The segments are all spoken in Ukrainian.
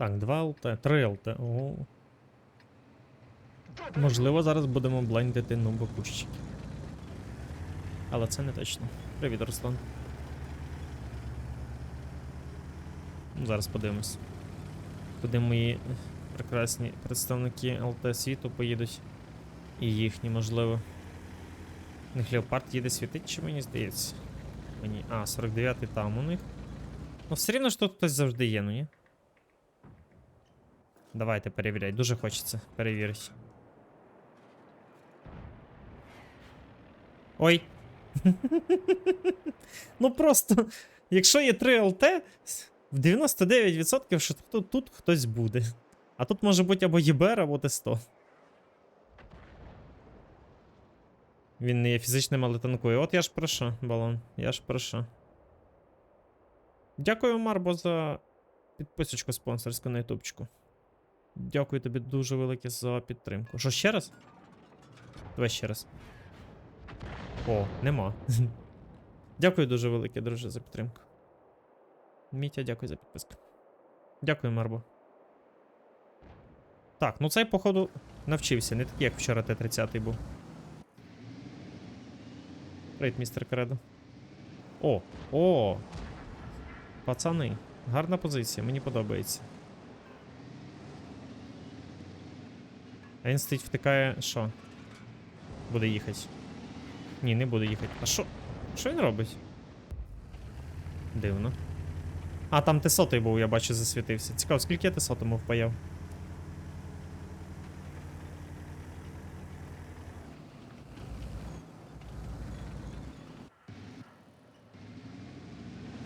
Так, 2 ЛТ, 3 ЛТ. О. Можливо, зараз будемо блендити нубокущики. Але це не точно. Привіт, Руслан. Зараз подивимось. Куди мої прекрасні представники ЛТ світу поїдуть. І їхні, можливо. У них Леопард їде світить, чи мені здається? Мені. А, 49-й там у них. Ну, все рівно ж тут хтось завжди є, ну ні? Давайте перевіряй. Дуже хочеться перевірити. Ой. ну просто, якщо є 3 ЛТ, в 99% що тут, тут хтось буде. А тут може бути або ЄБР, або Т100. Він не є фізичним, але танкує. От я ж про що, балон. Я ж про. Дякую, Марбо, за підписочку спонсорську на ютубчику. Дякую тобі дуже велике за підтримку. Що ще раз? Давай ще раз. О, нема. Дякую дуже велике, друже, за підтримку. Мітя, дякую за підписку. Дякую, Марбо. Так, ну цей, походу, навчився, не такий, як вчора Т-30 був. Привіт, містер Кредо. О, о! Пацани, гарна позиція, мені подобається. А він стоїть, втикає. Що? Буде їхати. Ні, не буде їхати. А що? Що він робить? Дивно. А, там Т-100 був, я бачу, засвітився. Цікаво, скільки я Т-100 впаяв?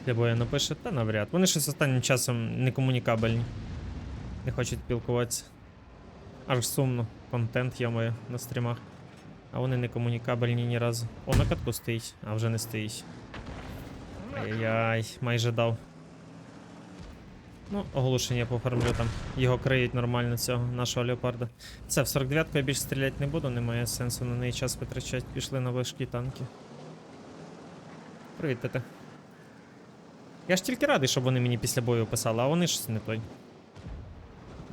Дебоя напише, та навряд. Вони щось останнім часом не комунікабельні. Не хочуть спілкуватися. Аж сумно. Контент я маю на стрімах. А вони не комунікабельні ні разу. О, на катку стоїть, а вже не стоїть. Ай-яй, майже дав. Ну, оголошення поформлю там. Його криють нормально цього, нашого леопарда. Це, в 49-ку я більше стріляти не буду, немає сенсу на неї час витрачати. Пішли на важкі танки. Привіт, тете. Я ж тільки радий, щоб вони мені після бою писали, а вони ж не той.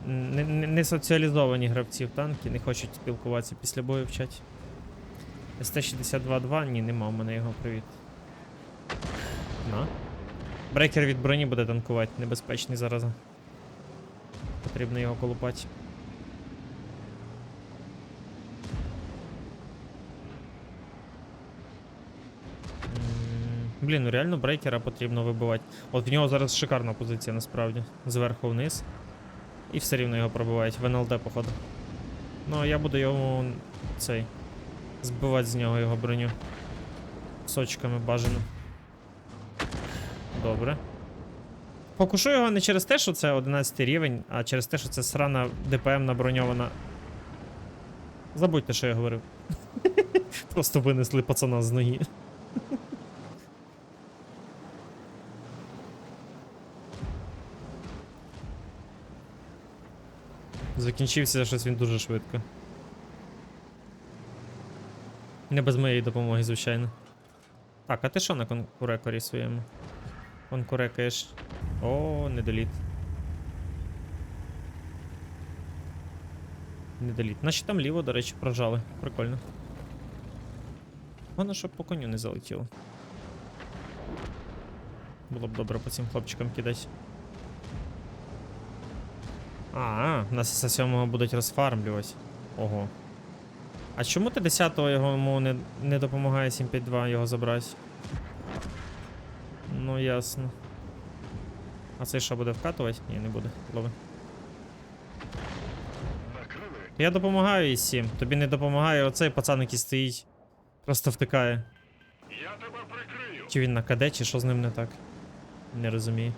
Не, соціалізовані гравці в танки, не хочуть спілкуватися після бою в чаті. СТ-62-2, ні, нема в мене його, привіт. На. Брейкер від броні буде танкувати, небезпечний зараз. Потрібно його колупати. Блін, ну реально брейкера потрібно вибивати. От в нього зараз шикарна позиція насправді. Зверху вниз. І все рівно його пробивають. В НЛД, походу. Ну, а я буду йому цей. Збивати з нього його броню. Сочками бажано. Добре. Покушу його не через те, що це 11 рівень, а через те, що це срана ДПМ наброньована. Забудьте, що я говорив. Просто винесли пацана з ноги. Закінчився щось він дуже швидко. Не без моєї допомоги, звичайно. Так, а ти що на конкурекорі своєму? Конкурекаєш. О, недоліт. Недоліт. Наші там ліво, до речі, прожали. Прикольно. Воно щоб по коню не залетіло. Було б добре по цим хлопчикам кидати. А, нас з 7 будуть розфармлювати. Ого. А чому ти 10-го його йому не, не допомагає 752 його забрати? Ну ясно. А цей що буде вкатувати? Ні, не буде. Лови. Я допомагаю і 7. Тобі не допомагає оцей пацан, який стоїть. Просто втикає. Я тебе прикрию. Чи він на КД, чи що з ним не так? Не розумію.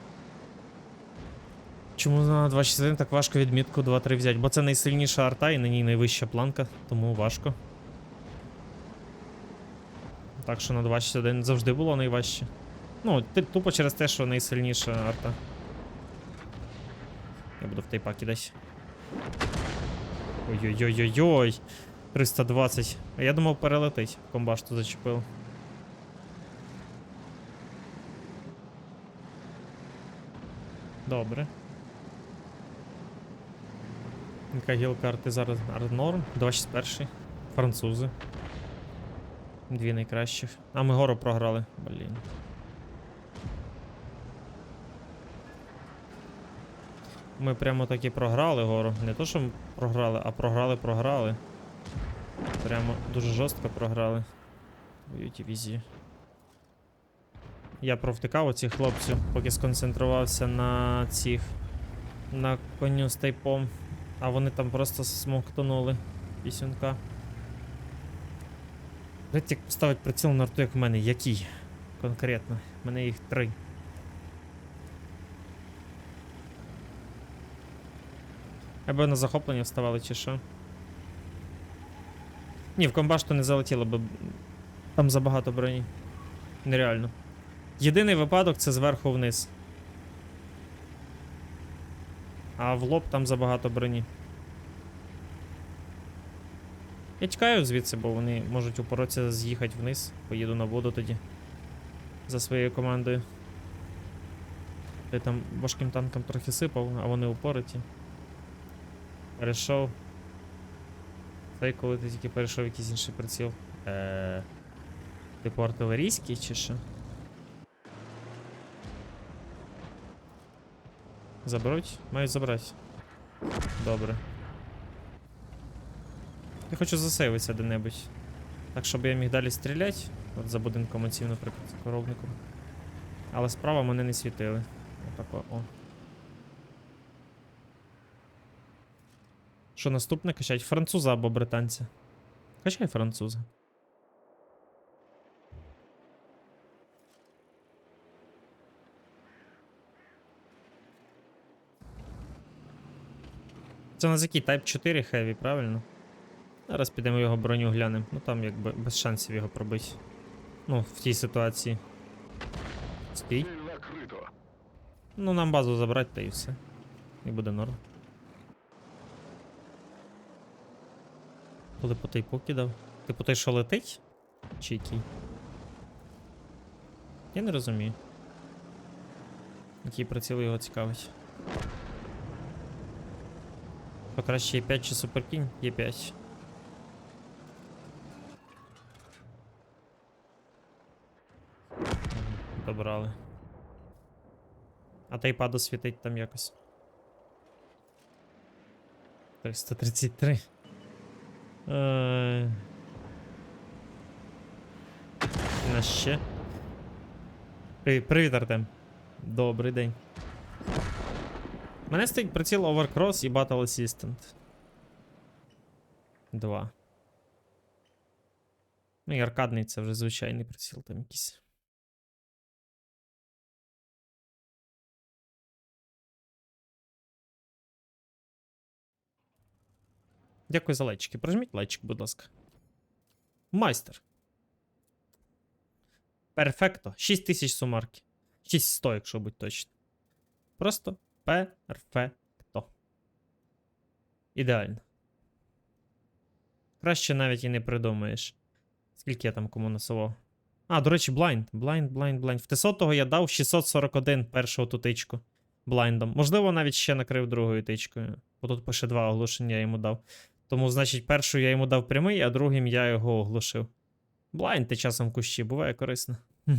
Чому на 261 так важко відмітку 2-3 взяти? Бо це найсильніша арта і на ній найвища планка, тому важко. Так що на 261 завжди було найважче. Ну, тупо через те, що найсильніша арта. Я буду в тейпа кидати. Ой-ой-ой-ой-ой. 320. А я думав перелетить. Комбашту зачепив. Добре. Яка гіл карти зараз Норм, 261. Французи. Дві найкращих. А ми гору програли. Блін. Ми прямо таки програли гору. Не то, що ми програли, а програли, програли. Прямо дуже жорстко програли. Дивізію. Я провтикав оцих хлопців, поки сконцентрувався на цих. На коню з тайпом. А вони там просто смоктанули пісюнка. Дайте ставить приціл на рту, як в мене. Який? Конкретно. У мене їх три. Аби на захоплення вставали, чи що? Ні, в комбашту не залетіло, бо там забагато броні. Нереально. Єдиний випадок це зверху вниз. А в лоб там забагато броні. Я тікаю звідси, бо вони можуть упоротися з'їхати вниз. Поїду на воду тоді. За своєю командою. Ти там важким танком трохи сипав, а вони упороті. Перейшов. Цей коли ти тільки перейшов якийсь інший приціл. Е, типу артилерійський чи що? Заберуть? Мають забрати. Добре. Я хочу засейвитися де-небудь. Так, щоб я міг далі стріляти. От за будинком оцім, наприклад, за коровником. Але справа мене не світили. Отако, о. Що наступне качать? Француза або британця? Качай француза. Це у нас який Type 4 Heavy, правильно? Зараз підемо його броню глянемо. Ну там якби без шансів його пробити. Ну, в тій ситуації. Стій. Ну, нам базу забрати та і все. І буде норм. Коли по той покидав. Ти по той, що летить? Чи який? Я не розумію. Який приціл його цікавить. Покраще Є5 чи суперкінь? Є5. Добрали. А тайпаду світить там якось. 333. Е... На ще. Привіт, Артем. Добрий день. Мене стоїть приціл Overcross і Battle Assistant. Два. Ну і аркадний це вже звичайний приціл там якийсь. Дякую за лайчики. Прожміть лайчик, будь ласка. Майстер. Перфекто. 6000 сумарки. 6100, якщо бути точно. Просто перфекто. Ідеально. Краще навіть і не придумаєш. Скільки я там кому насував? А, до речі, блайнд. Блайнд, блайнд, блайнд. В Т100 я дав 641 першого ту тичку. Блайндом. Можливо, навіть ще накрив другою тичкою. Бо тут пише два оголошення я йому дав. Тому, значить, першу я йому дав прямий, а другим я його оглушив. Блайнд ти часом кущі, буває корисно.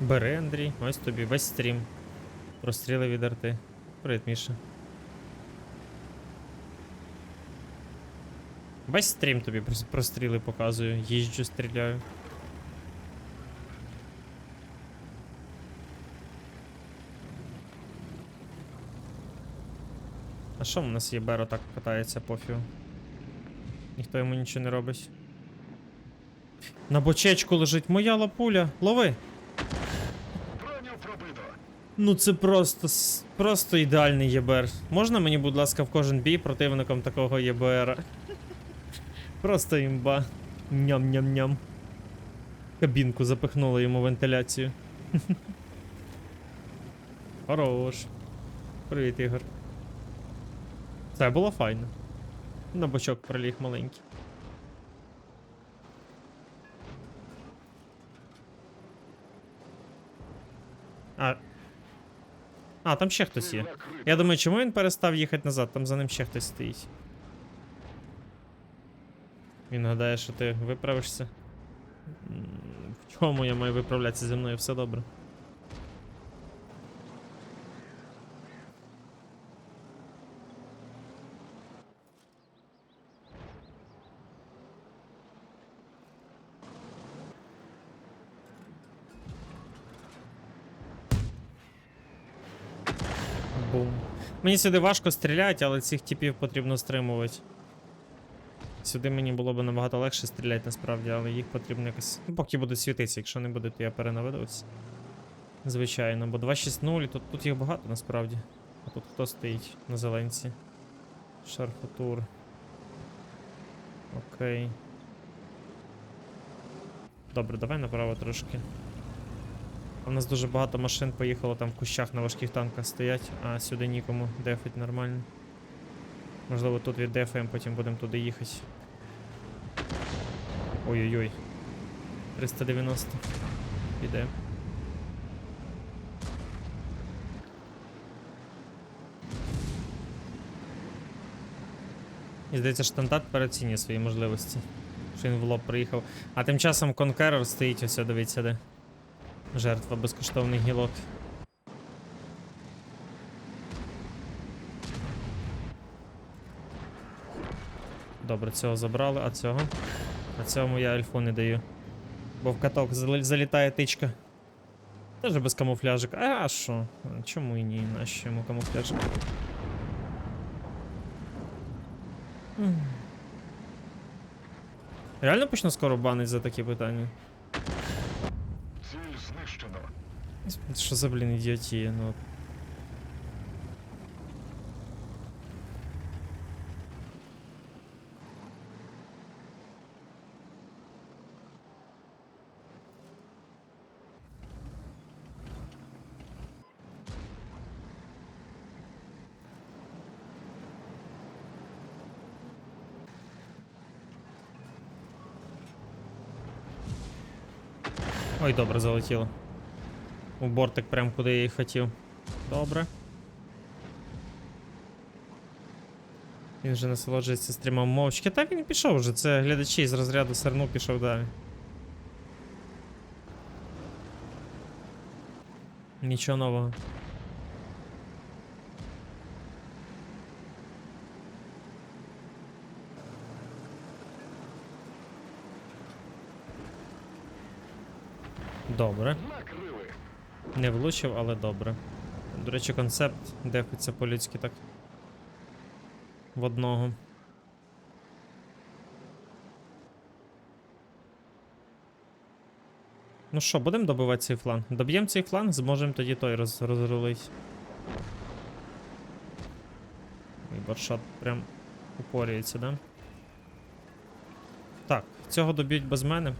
Бери, Андрій, ось тобі весь стрім. Простріли від арти. Привіт, Міша. Весь стрім тобі простріли показую, їжджу, стріляю. А що в нас є Беро так катається пофігу? Ніхто йому нічого не робить. На бочечку лежить моя лапуля. Лови! Ну це просто просто ідеальний ЄБР. Можна мені, будь ласка, в кожен бій противником такого ЄБР? Просто імба. Ням-ням-ням. Кабінку запихнули йому вентиляцію. Хорош. Привіт, Ігор. Це було файно. На бочок приліг маленький. А. А, там ще хтось є. Я думаю, чому він перестав їхати назад, там за ним ще хтось стоїть. Він гадає, що ти виправишся. В чому я маю виправлятися зі мною? Все добре. Мені сюди важко стріляти, але цих типів потрібно стримувати. Сюди мені було б набагато легше стріляти насправді, але їх потрібно якось. Ну, поки будуть світитися, якщо не буде, то я перенавидуватися. Звичайно, бо 2.6.0, тут, тут їх багато насправді. А тут хто стоїть на зеленці? Шарфутур. Окей. Добре, давай направо трошки. У нас дуже багато машин поїхало там в кущах на важких танках стоять, а сюди нікому дефить нормально. Можливо, тут віддефаємо, потім будемо туди їхати. Ой-ой-ой. 390. Піде. І здається, штандарт переоцінює свої можливості. Що він в лоб приїхав. А тим часом Conqueror стоїть ось, дивіться де. Жертва безкоштовних гілок. Добре, цього забрали, а цього? А цьому я альфу не даю. Бо в каток залітає тичка. Теж без камуфляжика. А що? Чому і ні? Нащо йому камуфляжик? Реально почну скоро банить за такі питання? Що за, блін, ідіотія, ну. Ой, добре, залетіло. У бортик прям куди я і хотів. Добре. Він вже насолоджується стрімом мовчки. Та він пішов вже, це глядачі з розряду серну пішов далі. Нічого нового. Добре. Не влучив, але добре. До речі, концепт дефиться по-людськи так. В одного. Ну що, будемо добивати цей фланг? Доб'ємо цей фланг, зможемо тоді той роз, розрулити. Баршат прям упорюється, да? Так, цього доб'ють без мене.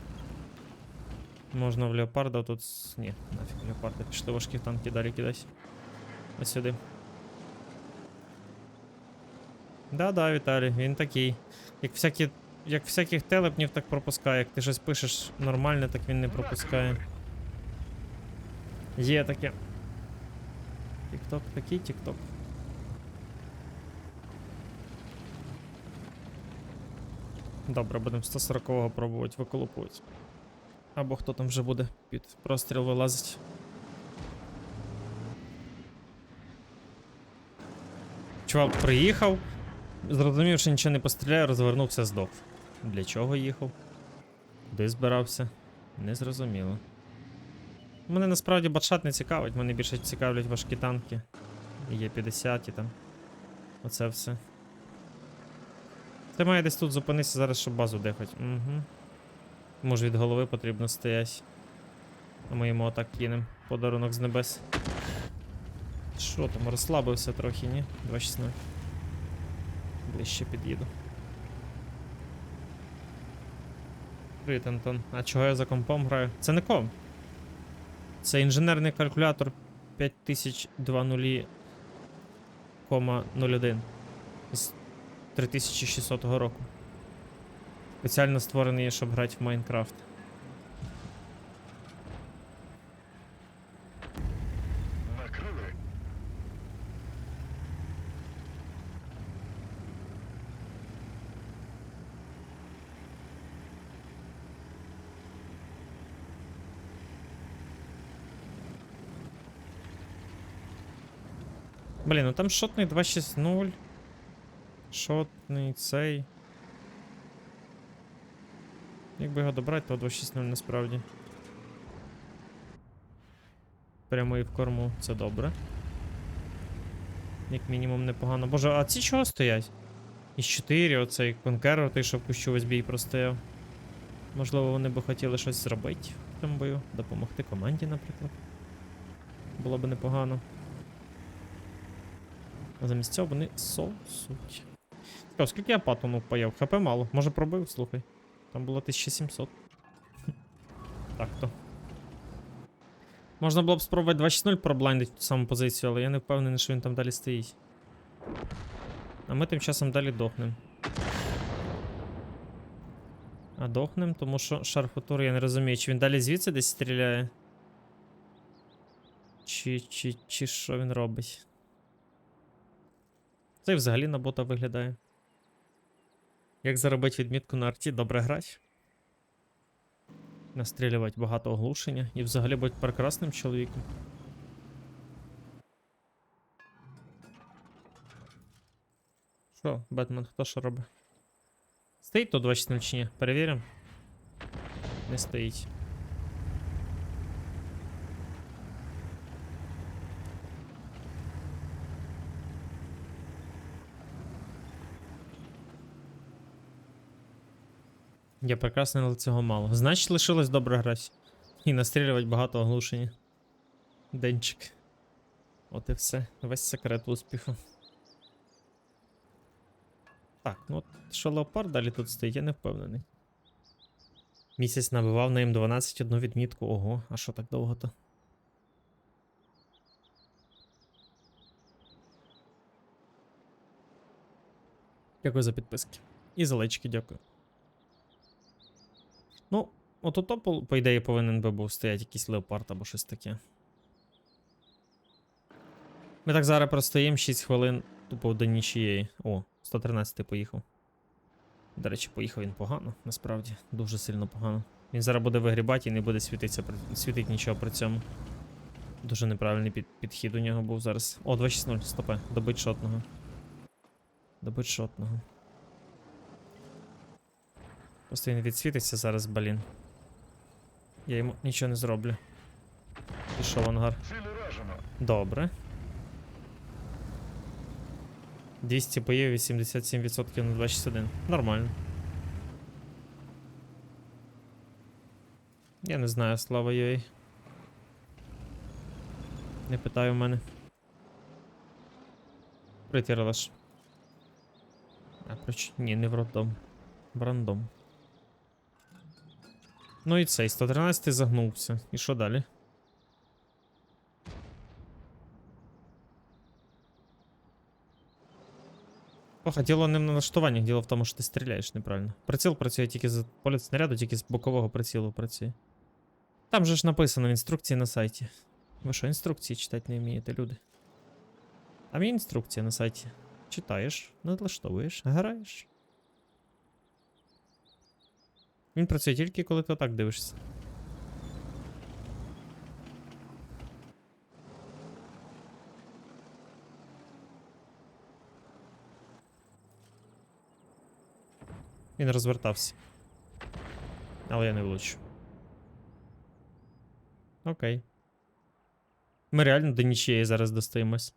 Можна в леопарда тут. Ні, нафіг леопарда. Пішли важкі танки далі кидать. Ось сюди. Да-да, Віталій, він такий. Як всякі. Як всяких телепнів так пропускає. Як ти щось пишеш нормальне, так він не пропускає. Є таке. Тік-ток, такий тік-ток. Добре, будемо 140-го пробувати виколупувати. Або хто там вже буде під простріл вилазить. Чувак приїхав, зрозумів, що нічого не постріляє, розвернувся, здох. Для чого їхав? Куди збирався? Не зрозуміло. Мене насправді батшат не цікавить, мене більше цікавлять важкі танки. Є 50 і там. Оце все. Ти має десь тут зупинитися зараз, щоб базу дехать. Угу. Може від голови потрібно стоять. А ми йому отак кинем. Подарунок з небес. Що там, розслабився трохи, ні? 2.16. Ближче під'їду. Привіт, Антон. А чого я за компом граю? Це не комп. Це інженерний калькулятор 5020,01 з 3600 року. Спеціально створений, щоб грати в Майнкрафт. Накрили. Блін, ну там шотний 260. Шотний цей. Якби його добрати, то 260 насправді. Прямо і в корму, це добре. Як мінімум непогано. Боже, а ці чого стоять? Із 4, оцей конкерор, той, що в кущу весь бій простояв. Можливо, вони би хотіли щось зробити в цьому бою, допомогти команді, наприклад. Було б непогано. А замість цього вони сосуть. Скільки я патону паяв? ХП мало. Може пробив, слухай. Там було 1700. Так то. Можна було б спробувати 2.6.0 проблайндити ту саму позицію, але я не впевнений, що він там далі стоїть. А ми тим часом далі дохнем. А дохнем, тому що шарфутур я не розумію, чи він далі звідси десь стріляє. Чи, чи, чи що він робить? Це і взагалі на бота виглядає. Як заробити відмітку на арті, добре грати. Настрілювати багато оглушення і взагалі бути прекрасним чоловіком. Що, Бетмен, хто що робить? Стоїть тут 20 чи ні? Перевіримо. Не стоїть. Я прекрасно, але цього мало. Значить, лишилось добре грати. І настрілювати багато оглушення. Денчик. От і все. Весь секрет успіху. Так, ну от що леопард далі тут стоїть, я не впевнений. Місяць набивав на М12 одну відмітку. Ого, а що так довго то? Дякую за підписки. І за лайчики, дякую. Ну, от ото, по, ідеї, повинен би був стояти якийсь леопард або щось таке. Ми так зараз простоїмо 6 хвилин тупо до нічієї. О, 113 поїхав. До речі, поїхав він погано, насправді. Дуже сильно погано. Він зараз буде вигрібати і не буде світитися, світить нічого при цьому. Дуже неправильний під, підхід у нього був зараз. О, 260, стопе. Добить шотного. Добить шотного. Просто він відсвітиться зараз, блін. Я йому нічого не зроблю. Пішов ангар. Добре. 200 боїв, 87% на 261. Нормально. Я не знаю, слава їй. Не питай у мене. Притірилаш. А, проч... Ні, не в роддом. В рандом. Ну і цей 113 загнувся. І що далі? Слухай, діло не в налаштуваннях, діло в тому, що ти стріляєш неправильно. Приціл працює тільки з політ снаряду, тільки з бокового прицілу працює. Там же ж написано інструкції на сайті. Ви що, інструкції читати не вмієте, люди? Там є інструкція на сайті. Читаєш, налаштовуєш, граєш. Він працює тільки коли ти отак дивишся. Він розвертався. Але я не влучу. Окей. Ми реально до нічиєї зараз достаємось.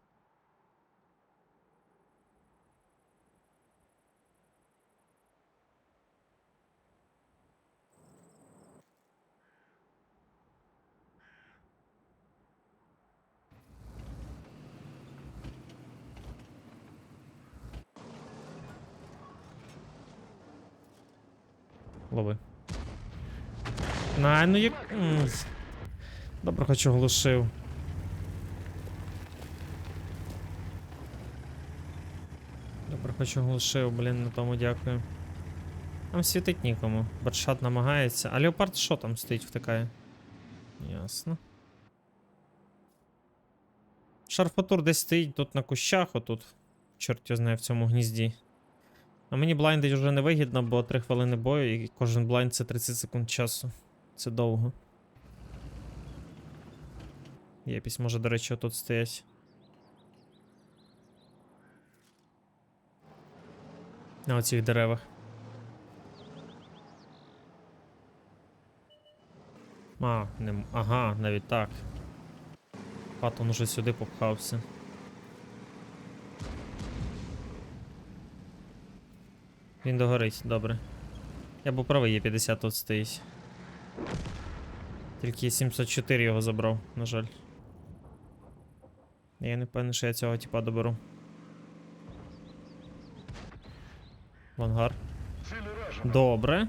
Лови. Ну як. Добре, хоч оглушив. Добре, хоч оглушив, блін, на тому дякую. Там світить нікому. Батшат намагається. А Леопард що там стоїть втикає? Ясно. Шарфатур десь стоїть тут на кущах, отут. Чорт його знає в цьому гнізді. А мені блайндить вже не вигідно, бо 3 хвилини бою і кожен блайнд це 30 секунд часу. Це довго. Єпісь може, до речі, тут стоять. На оцих деревах. А, не... ага, навіть так. Патон уже сюди попхався. Він догорить, добре. Я був правий, є 50 тут стоїть. Тільки 704 його забрав, на жаль. Я не певний, що я цього типа доберу. В ангар. Ціль уражена. Добре.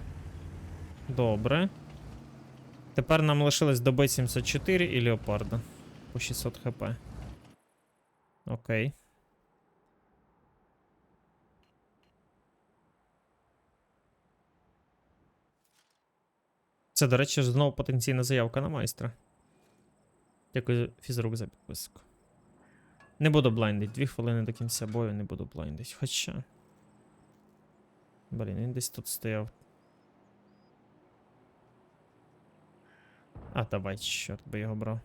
Добре. Тепер нам лишилось добити 74 і леопарда. По 600 хп. Окей. Це, до речі, знову потенційна заявка на майстра. Дякую, фізрук, за підписку. Не буду блайндить. Дві хвилини до кінця бою не буду блайндить. Хоча. Блін, він десь тут стояв. А, давай, чорт би його брав.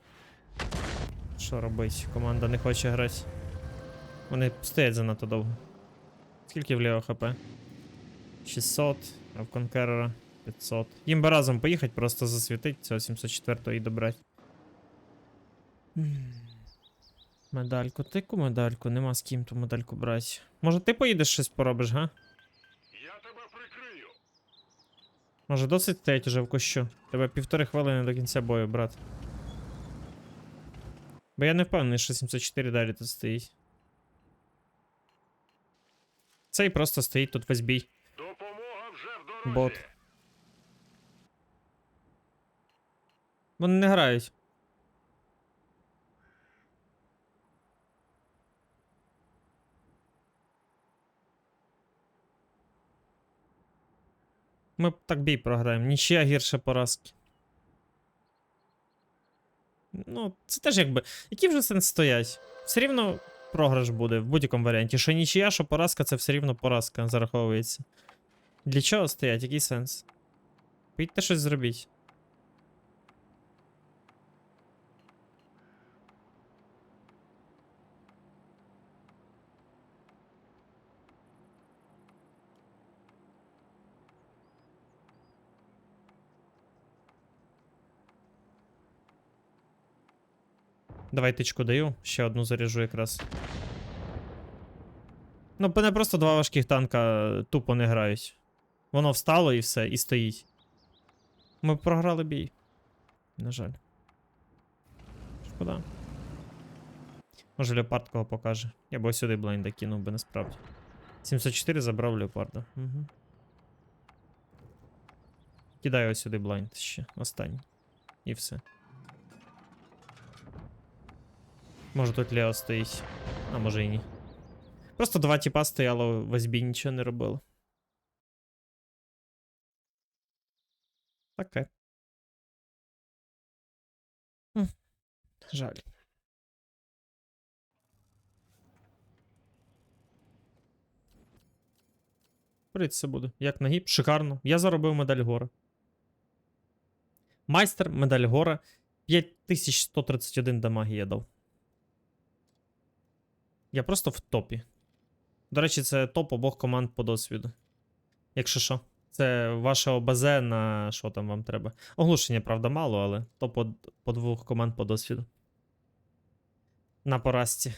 Що робить? Команда не хоче грати. Вони стоять занадто довго. Скільки вліво хп? 600, а в Конкерера 500. Їм би разом поїхати, просто засвітить цього 704 і добрати. Медальку, ти яку медальку? Нема з ким ту медальку брати. Може ти поїдеш щось поробиш, га? Я тебе прикрию. Може досить стоять уже в кущу? Тебе півтори хвилини до кінця бою, брат. Бо я не впевнений, що 704 далі тут стоїть. Цей просто стоїть тут весь бій. Допомога вже в дорозі. Бот. Вони не грають. Ми так бій програємо. Нічия гірше поразки. Ну, це теж якби. Який вже сенс стоять? Все рівно програш буде в будь-якому варіанті. Що нічия, що поразка, це все рівно поразка зараховується. Для чого стоять? Який сенс? Підьте щось зробіть. Давай тичку даю, ще одну заряжу якраз. Ну, мене просто два важких танка е, тупо не грають. Воно встало і все, і стоїть. Ми програли бій. На жаль. Шкода. Може леопард кого покаже. Я б сюди блайнда кинув би насправді. 704 забрав леопарда. Угу. Кидаю ось сюди блайнд ще. Останній. І все. Може тут Лео стоїть. А може і ні. Просто два тіпа стояло в СБ, нічого не робило. Таке. М, Жаль. Бриться буду. Як нагіб, шикарно. Я заробив медаль гора. Майстер, медаль гора. 5131 дамаги я дав. Я просто в топі. До речі, це топ обох команд по досвіду. Якщо що. Це ваше ОБЗ на що там вам треба. Оглушення, правда, мало, але топ по, двох команд по досвіду. На поразці.